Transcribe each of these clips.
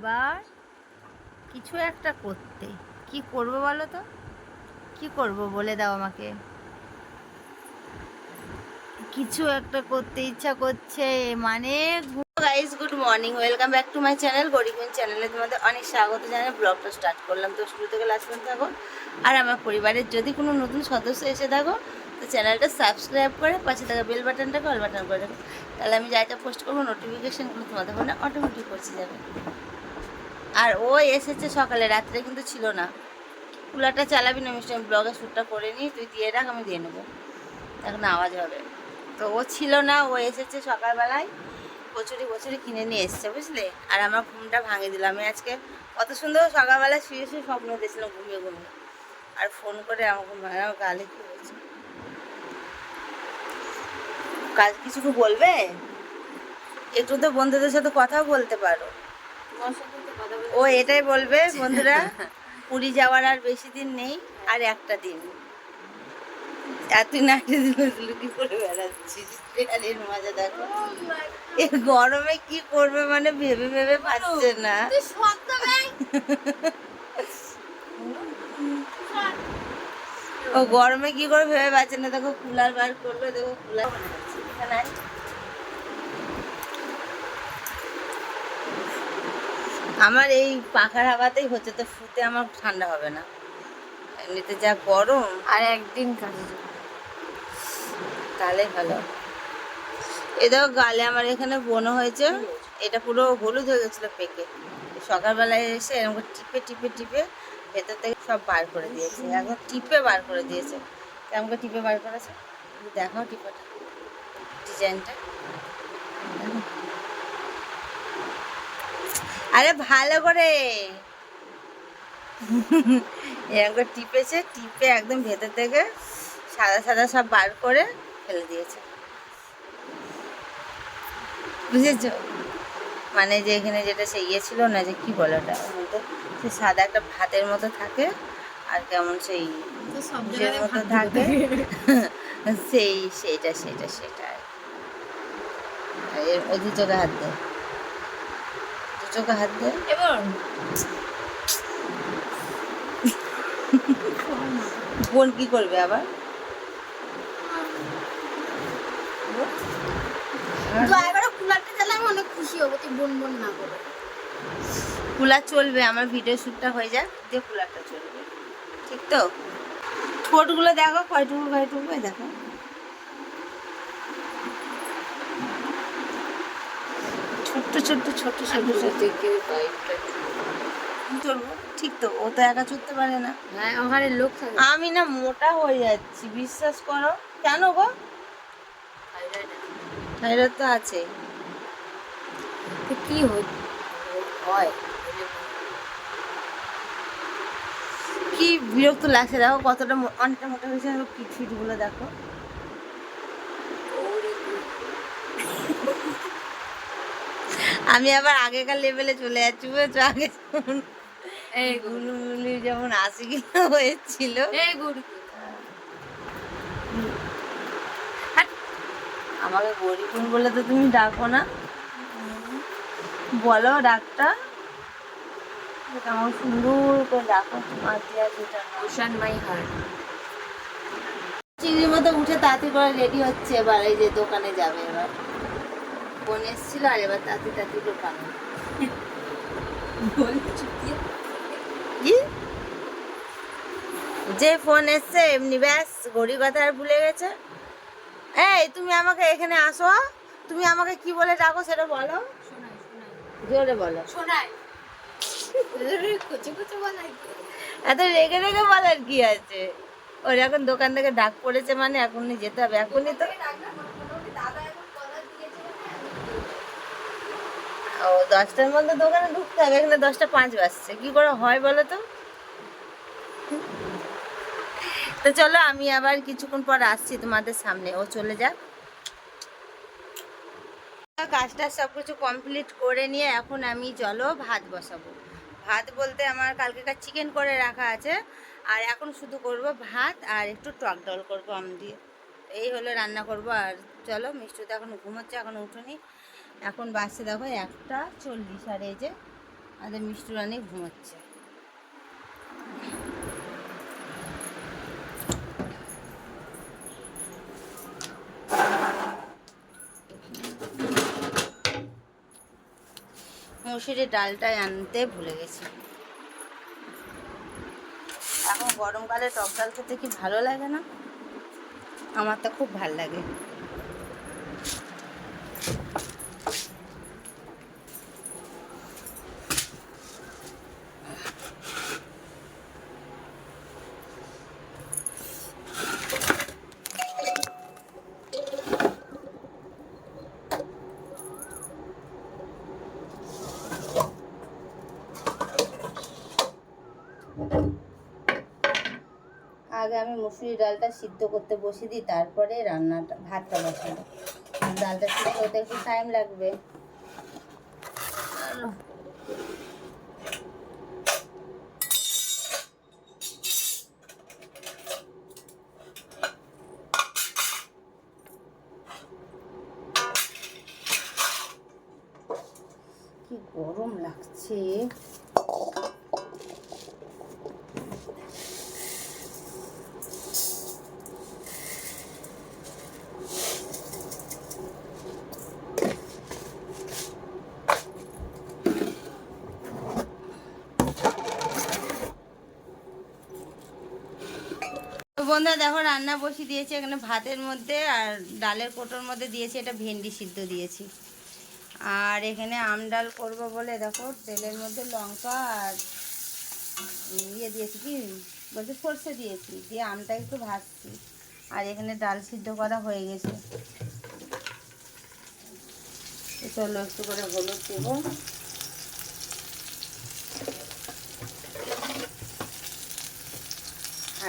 এবার কিছু একটা করতে। কি করব বলো তো? কি করব বলে দাও আমাকে। কিছু একটা করতে ইচ্ছা করছে মানে guys good morning welcome back to my channel গরিবিন চ্যানেলে তোমাদের অনেক স্বাগত জানাই ব্লগটা স্টার্ট করলাম। তো শুরু থেকে লাস্ট পর্যন্ত থাকো। আর আমার পরিবারের যদি কোনো নতুন সদস্য এসে থাকো, তো চ্যানেলটা সাবস্ক্রাইব করে পাশে থাকা বেল বাটনটাকে অল বাটন করে দেবো তাহলে আমি যা যা পোস্ট করব নোটিফিকেশানগুলো তোমাদের ফোনে অটোমেটিক পৌঁছে যাবে। আর ও এসেছে সকালে, রাত্রে কিন্তু ছিল না। কুলারটা চালাবি না মিষ্টি, আমি ব্লগে শ্যুটটা করে নিই, তুই দিয়ে রাখ, আমি দিয়ে নেব। এখন আওয়াজ হবে। তো ও ছিল না, ও এসেছে সকালবেলায়, কচুরি কচুরি কিনে নিয়ে এসছে, বুঝলে? আর আমার ঘুমটা ভাঙে দিলাম আমি আজকে কত সুন্দর সকালবেলা শুয়ে শুয়ে স্বপ্ন দিয়েছিলাম ঘুমিয়ে ঘুমিয়ে। আর ফোন করে আমার ঘুম ভাঙে আমার গালে কি হয়েছে? কাজ কিছু বলবে? একটু তো বন্ধুদের সাথে কথা বলতে পারো। ও এটাই বলবে, বন্ধুরা, পুরী যাওয়ার আর বেশি দিন নেই, আর একটা দিন। নাচে লুকি করে বেড়াচ্ছিস ট্রেনের মজা দেখো। এ গরমে কি করবে মানে ভেবে ভেবে পাচ্ছে না। ও গরমে কি করে ভেবে পাচ্ছে না? দেখো, কুলার বার করবে, দেখো, কুলার এখানে আমার এই পাখার হাওয়াতেই হচ্ছে তো ফুতে আমার ঠান্ডা হবে না। এমনিতে যা গরম। আর একদিন কাজে। তাহলে ভালো। এ দেখো গালে আমার এখানে বনো হয়েছে এটা পুরো হলুদ হয়ে গেছিল পেকে। সকালবেলায় এসে এরকম টিপে টিপে টিপে ভেতর থেকে সব বার করে দিয়েছে। এখন টিপে বার করে দিয়েছে। কেমন করে টিপে বার করেছে? দেখাও টিপাটা ডিজাইনটা। আরে ভালো করে। এরকম করে টিপেছে টিপে একদম ভেতর থেকে সাদা সাদা সব বার করে ফেলে দিয়েছে। বুঝেছ? মানে যে এখানে যেটা সে ইয়ে ছিল না যে কি বলে ওটা সে সাদা একটা ভাতের মতো থাকে আর কেমন সেই মতো থাকে। সেই সেইটা সেটা সেটা আর কি। এর চোখে হাত দে দু। চোখে হাত দে এবার বোন কি করবে আবার? দয়া অনেক খুশি হব তুই বোন বোন না করে। কুলার চলবে আমার ভিডিও শ্যুটটা হয়ে যাক দিয়ে কুলারটা চলবে। ঠিক তো? ঠোঁটগুলো দেখো কয়টুকু কয়টুকু দেখো। ছোট্ট ছোট্ট ছোট্ট ছোট্ট চলবো ঠিক তো ও তো একা চলতে পারে না। হ্যাঁ ওখানে লোক আমি না মোটা হয়ে যাচ্ছি বিশ্বাস করো। কেন গো? থাইরয়েড তো আছে। কি হয়? হয় কি বিরক্ত লাগছে দেখো কতটা অনেকটা মোটা হয়েছে পিঠ ফিটগুলো দেখো। আমি আবার আগেকার লেভেলে চলে যাচ্ছি বুঝেছ? আগে এই গুলুগুলি যেমন আশি কিলো হয়েছিল। এই গরু। আমাকে গরিবুন বলে তো তুমি ডাকো না। বলো ডাকটা কেমন সুন্দর করে ডাকো। দিয়া যেটা ওশান মাই হার্ট চিংড়ির মতো উঠে তাড়াতাড়ি করে রেডি হচ্ছে এবার এই যে দোকানে যাবে এবার। ফোন এসেছিল আর এবার তাড়াতাড়ি তাড়াতাড়ি দোকানে যে ফোন এসছে এমনি ব্যাস ঘড়ি কথা আর ভুলে গেছে। এই তুমি আমাকে এখানে আসো। তুমি আমাকে কি বলে ডাকো সেটা বলো। জোরে বলো। এত রেগে রেগে বলার কি আছে? ওর এখন দোকান থেকে ডাক পড়েছে মানে এখনই যেতে হবে এখনই তো ও, দশটার মধ্যে দোকানে ঢুকতে হবে, এখানে দশটা পাঁচ বাজছে। কি করে হয় বলো তো? তো চলো, আমি আবার কিছুক্ষণ পর আসছি তোমাদের সামনে। ও চলে যাক। কাজটা সব কিছু কমপ্লিট করে নিয়ে এখন আমি চলো ভাত বসাবো। ভাত বলতে আমার কালকেকার চিকেন করে রাখা আছে, আর এখন শুধু করব ভাত আর একটু টক ডাল করব আম দিয়ে। এই হলো রান্না করব, আর চলো, মিষ্টি তো এখন ঘুমোচ্ছে, এখন উঠোনি। এখন বাসছে দেখো একটা চল্লিশ, আর এই যে আমাদের মিষ্টি রানী ঘুমাচ্ছে। মুসুরির ডালটা আনতে ভুলে গেছি। এখন গরমকালে টক ডাল খেতে কি ভালো লাগে না? আমার তো খুব ভালো লাগে। আগে আমি মুসুরি ডালটা সিদ্ধ করতে বসিয়ে দিই, তারপরে রান্নাটা, ভাতটা বসাবো। ডালটা সিদ্ধ হতে একটু টাইম লাগবে। কি গরম লাগছে। বন্ধুরা দেখো রান্না বসিয়ে দিয়েছি, এখানে ভাতের মধ্যে আর ডালের কোটোর মধ্যে দিয়েছি, এটা ভেন্ডি সিদ্ধ দিয়েছি। আর এখানে আম ডাল করব বলে দেখো, তেলের মধ্যে লঙ্কা আর ইয়ে দিয়েছি কি বলতে সর্ষে দিয়েছি, দিয়ে আমটা একটু ভাজছি। আর এখানে ডাল সিদ্ধ করা হয়ে গেছে। চলো একটু করে হলুদ দেবো।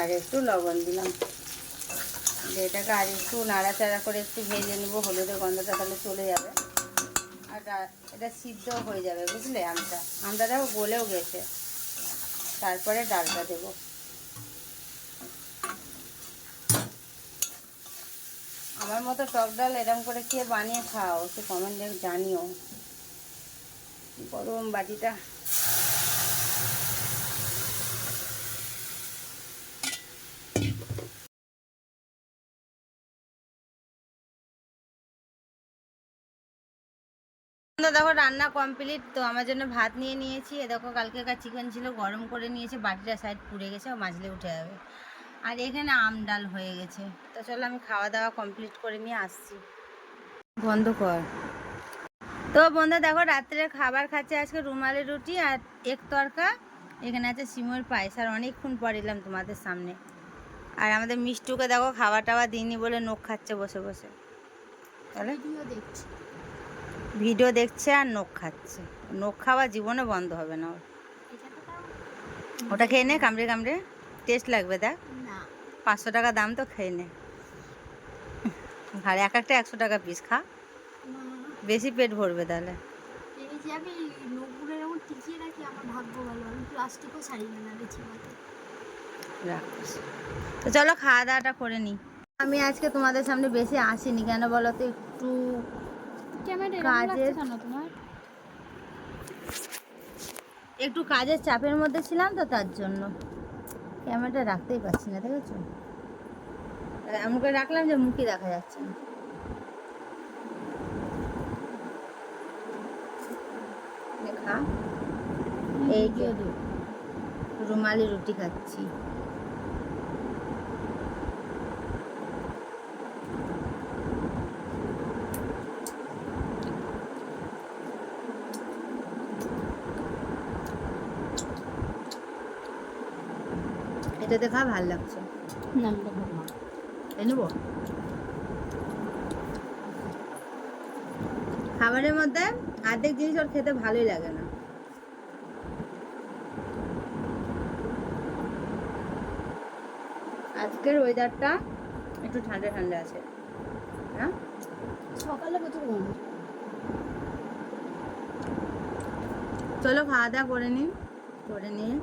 আর একটু লবণ দিলাম। এটাকে আর একটু নাড়াচাড়া করে একটু ভেজে নেব, হলুদের গন্ধটা তাহলে চলে যাবে। আর এটা সিদ্ধ হয়ে যাবে, বুঝলে আমটা? আমটা দেখো গলেও গেছে। তারপরে ডালটা দেবো। আমার মতো টক ডাল এরম করে খেয়ে বানিয়ে খাও, একটু কমেন্টে জানিও। গরম বাটিটা। দেখো, রান্না কমপ্লিট তো আমার জন্য ভাত নিয়ে নিয়েছি। এ দেখো কালকেকার চিকেন ছিল, গরম করে নিয়েছি, বাটিটা সাইড পুড়ে গেছে মাছলে উঠে যাবে। আর এখানে আম ডাল হয়ে গেছে। তো চলো, আমি খাওয়া দাওয়া কমপ্লিট করে নিয়ে আসছি। বন্ধ কর। তো বন্ধু, দেখো, রাত্রে খাবার খাচ্ছে আজকে রুমালি রুটি আর এক তরকা। এখানে আছে সিমুর পায়েস, আর অনেকক্ষণ পর এলাম তোমাদের সামনে। আর আমাদের মিষ্টুকে দেখো খাওয়া টাওয়া দিইনি বলে নখ খাচ্ছে বসে বসে। তাহলে? দেখছি ভিডিও দেখছে আর নখ খাচ্ছে। নখ খাওয়া জীবনে বন্ধ হবে না ওটা খেয়ে নে কামড়ে কামড়ে। টেস্ট লাগবে দেখ। পাঁচশো টাকা দাম তো খেয়ে নে। আর এক একটা একশো টাকা পিস খা। বেশি পেট ভরবে তাহলে। না না তো চলো খাওয়া দাওয়াটা করে নিই আমি আজকে তোমাদের সামনে বেশি আসিনি কেন বলো তো? একটু কাজের- একটু কাজের চাপের মধ্যে ছিলাম তো তার জন্য। ক্যামেরাটা রাখতেই পারছি না দেখেছ? এমন করে রাখলাম যে মুখে দেখা যাচ্ছে না। নে এই যে রুমালি রুটি খাচ্ছি। এটাতে খা ভালো লাগছে। নেব? খাবারের মধ্যে অর্ধেক জিনিস ওর খেতে ভালোই লাগে না। আজকের ওয়েদারটা একটু ঠান্ডা ঠান্ডা আছে। হ্যাঁ? সকালে চলো খাওয়া দাওয়া করে নিন করে নিয়ে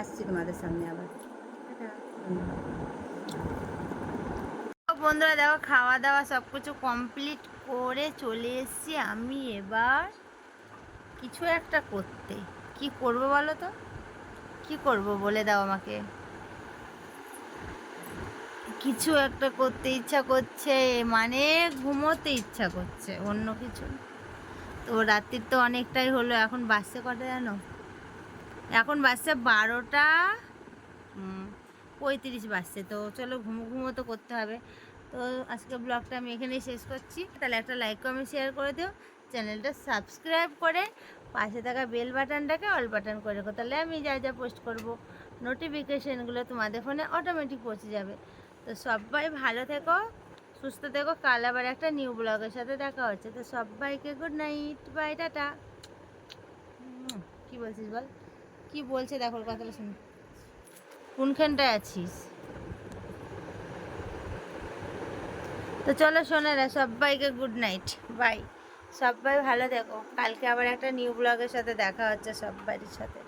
আসছি তোমাদের সামনে আবার। বন্ধুরা, দেখো খাওয়া দাওয়া সব কিছু কমপ্লিট করে চলে এসেছি আমি এবার কিছু একটা করতে। কি করব বলো তো? কি করব বলে দাও আমাকে। কিছু একটা করতে ইচ্ছা করছে মানে ঘুমোতে ইচ্ছা করছে, অন্য কিছু। তো রাত্রির তো অনেকটাই হলো, এখন বাসে কটা জানো? এখন বাসছে বারোটা পঁয়ত্রিশ বাজছে। তো চলো ঘুমো ঘুমো তো করতে হবে। তো আজকে ব্লগটা আমি এখানেই শেষ করছি। তাহলে একটা লাইক কমেন্ট শেয়ার করে দিও। চ্যানেলটা সাবস্ক্রাইব করে পাশে থাকা বেল বাটনটাকে অল বাটন করে রেখো। তাহলে আমি যা যা পোস্ট করব নোটিফিকেশানগুলো তোমাদের ফোনে অটোমেটিক পৌঁছে যাবে। তো সবাই ভালো থেকো, সুস্থ থেকো। কাল আবার একটা নিউ ব্লগের সাথে দেখা হচ্ছে। তো সবাইকে good night bye ta ta. কী বলছিস বল? কি বলছে? দেখো কথাটা শুনি। কোনখানটায় আছিস? তো চলো সোনারা সবাইকে গুড নাইট বাই সবাই ভালো দেখো কালকে আবার একটা নিউ ব্লগের সাথে দেখা হচ্ছে সবাইয়ের সাথে।